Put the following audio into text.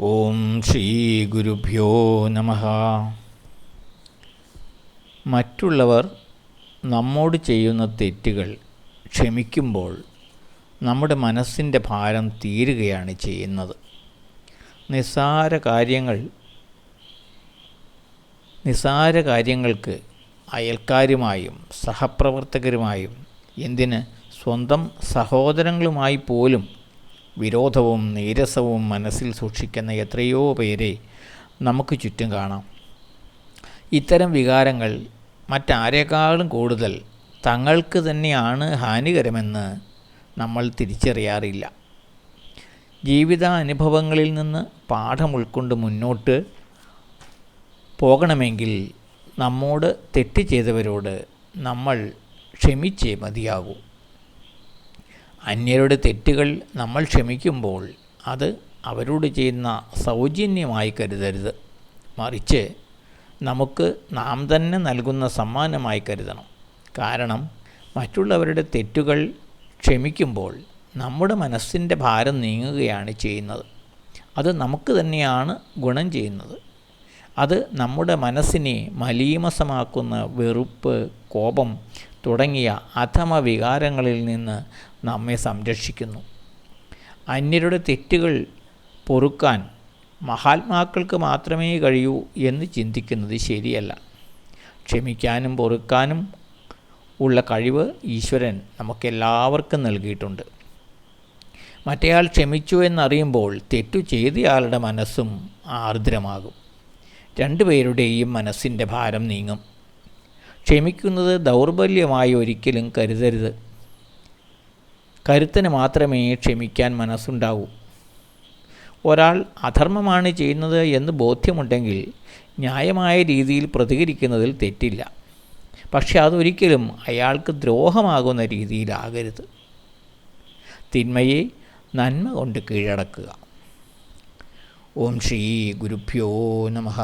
ഓം ശ്രീ ഗുരുഭ്യോ നമ. മറ്റുള്ളവർ നമ്മോട് ചെയ്യുന്ന തെറ്റുകൾ ക്ഷമിക്കുമ്പോൾ നമ്മുടെ മനസ്സിന്റെ ഭാരം തീരുകയാണ് ചെയ്യുന്നത്. നിസ്സാര കാര്യങ്ങൾ നിസ്സാര കാര്യങ്ങൾക്ക് അയൽക്കാരുമായും സഹപ്രവർത്തകരുമായും എന്തിന് സ്വന്തം സഹോദരങ്ങളുമായി പോലും വിരോധവും നീരസവും മനസ്സിൽ സൂക്ഷിക്കുന്ന എത്രയോ പേരെ നമുക്ക് ചുറ്റും കാണാം. ഇത്തരം വികാരങ്ങൾ മറ്റാരേക്കാളും കൂടുതൽ തങ്ങൾക്ക് തന്നെയാണ് ഹാനികരമെന്ന് നമ്മൾ തിരിച്ചറിയാറില്ല. ജീവിതാനുഭവങ്ങളിൽ നിന്ന് പാഠം ഉൾക്കൊണ്ട് മുന്നോട്ട് പോകണമെങ്കിൽ നമ്മോട് തെറ്റ് ചെയ്തവരോട് നമ്മൾ ക്ഷമിച്ചേ മതിയാകൂ. അന്യരുടെ തെറ്റുകൾ നമ്മൾ ക്ഷമിക്കുമ്പോൾ അത് അവരോട് ചെയ്യുന്ന സൗജന്യമായി കരുതരുത്. മറിച്ച് നമുക്ക് നാം തന്നെ നൽകുന്ന സമ്മാനമായി കരുതണം. കാരണം മറ്റുള്ളവരുടെ തെറ്റുകൾ ക്ഷമിക്കുമ്പോൾ നമ്മുടെ മനസ്സിന്റെ ഭാരം നീങ്ങുകയാണ് ചെയ്യുന്നത്. അത് നമുക്ക് തന്നെയാണ് ഗുണം ചെയ്യുന്നത്. അത് നമ്മുടെ മനസ്സിനെ മലീമസമാക്കുന്ന വെറുപ്പ് കോപം തുടങ്ങിയ അധമ വികാരങ്ങളിൽ നിന്ന് നമ്മെ സംരക്ഷിക്കുന്നു. അന്യരുടെ തെറ്റുകൾ പൊറുക്കാൻ മഹാത്മാക്കൾക്ക് മാത്രമേ കഴിയൂ എന്ന് ചിന്തിക്കുന്നത് ശരിയല്ല. ക്ഷമിക്കാനും പൊറുക്കാനും ഉള്ള കഴിവ് ഈശ്വരൻ നമുക്കെല്ലാവർക്കും നൽകിയിട്ടുണ്ട്. മറ്റേയാൾ ക്ഷമിച്ചു എന്നറിയുമ്പോൾ തെറ്റു ചെയ്തയാളുടെ മനസ്സും ആർദ്രമാകും. രണ്ടുപേരുടെയും മനസ്സിന്റെ ഭാരം നീങ്ങും. ക്ഷമിക്കുന്നത് ദൗർബല്യമായി ഒരിക്കലും കരുതരുത്. കരുത്തിന് മാത്രമേ ക്ഷമിക്കാൻ മനസ്സുണ്ടാവൂ. ഒരാൾ അധർമ്മമാണ് ചെയ്യുന്നത് എന്ന് ബോധ്യമുണ്ടെങ്കിൽ ന്യായമായ രീതിയിൽ പ്രതികരിക്കുന്നതിൽ തെറ്റില്ല. പക്ഷെ അതൊരിക്കലും അയാൾക്ക് ദ്രോഹമാകുന്ന രീതിയിലാകരുത്. തിന്മയെ നന്മ കൊണ്ട് കീഴടക്കുക. ഓം ശ്രീ ഗുരുഭ്യോ നമഃ.